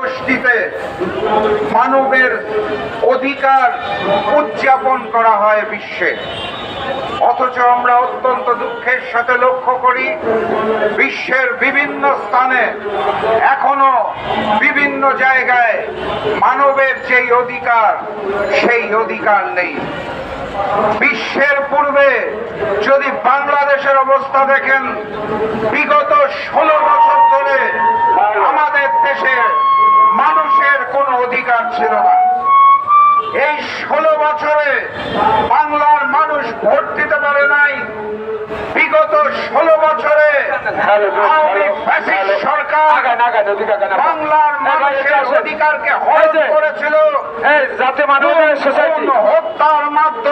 গোষ্ঠীতে মানবের অধিকার উদযাপন করা হয় বিশ্বে। অথচ আমরা অত্যন্ত দুঃখের সাথে লক্ষ্য করি, বিশ্বের বিভিন্ন স্থানে এখনও বিভিন্ন জায়গায় মানবের যেই অধিকার, সেই অধিকার নেই। বিশ্বের পূর্বে যদি বাংলাদেশের অবস্থা দেখেন, বিগত ষোলো বছর ধরে আমাদের দেশে মানুষের কোনো অধিকার ছিল না। এই ষোলো বছরে বাংলার মানুষ ভোট দিতে পারে নাই। বিগত ষোলো বছরে আওয়ামী ফ্যাসিস্ট সরকার বাংলার মানুষের অধিকারকে হরণ করেছিল। যাতে হত্যার মাধ্যমে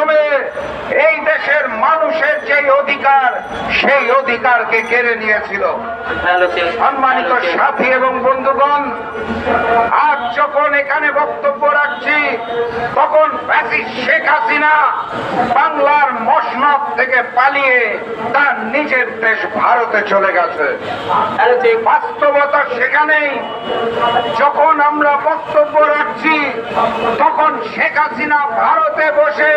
এই দেশের মানুষের যে অধিকার, সেই অধিকারকে কেড়ে নিয়েছিল। সম্মানিত সাথী এবং বন্ধুগণ, আজ যখন এখানে বক্তব্য রাখছি, তখন শেখ হাসিনা বাংলার মসনদ থেকে পালিয়ে তার নিজের দেশ ভারতে চলে গেছে। বাস্তবতা সেখানেই যখন আমরা বক্তব্য রাখছি, তখন শেখ হাসিনা ভারতে বসে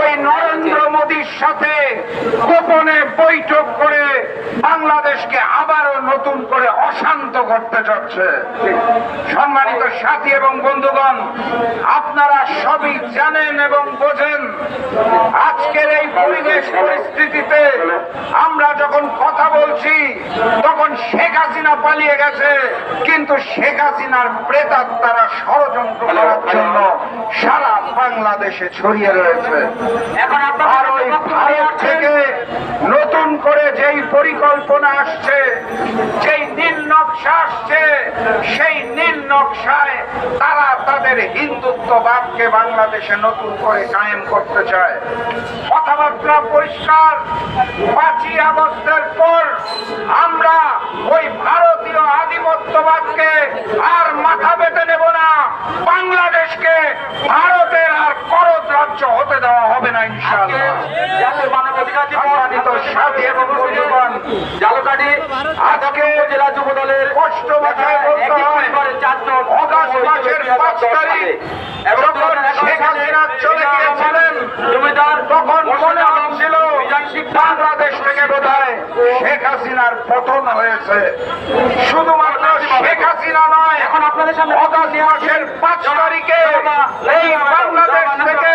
ওই নরেন্দ্র মোদীর সাথে গোপনে বৈঠক করে বাংলাদেশকে আবারও নতুন করে অশান্ত করতে যাচ্ছে। সম্মানিত সাথী এবং বন্ধুগণ, আপনারা সবই জানেন এবং বোঝেন পরিস্থিতিতে আমরা যখন কথা বলছি তখন শেখ হাসিনা পালিয়ে গেছে। কিন্তু শেখ হাসিনার প্রেতার তারা ষড়যন্ত্র করার জন্য সারা বাংলাদেশে ছড়িয়ে রয়েছে। এখন আর ওই ভারত যেই পরিকল্পনা আসছে, যেই নীল নকশা আসছে, সেই নীল নকশায় তারা তাদের হিন্দুত্ববাদকে বাংলাদেশে নতুন করে কায়েম করতে চায়। কথাবার্তা পরিষ্কার, পাঁচই আগস্টের পর আমরা ওই ভারতীয় আধিপত্যবাদকে আর মাথা পেতে নেব না। বাংলাদেশকে ভারতের আর করদ রাজ্য হতে দেওয়া হবে না, ইনশাআল্লাহ। সম্মানিত সাথী এবং বন্ধুগণ জালকাঠি আজকে জেলা যুব দলের কষ্ট মাথায় বলতে হয় চারজন অগাস্ট মাসের পাঁচ তারিখ। যখন শেখ হাসিনা চলে গিয়েছিলেন জমিদার তখন মনে হচ্ছিল বাংলাদেশ থেকে বোধ শেখ হাসিনার পতন হয়েছে। শুধুমাত্র শেখ হাসিনা নয় এখন আপনাদের সামনে অগাস্ট মাসের পাঁচ তারিখে এই বাংলাদেশ থেকে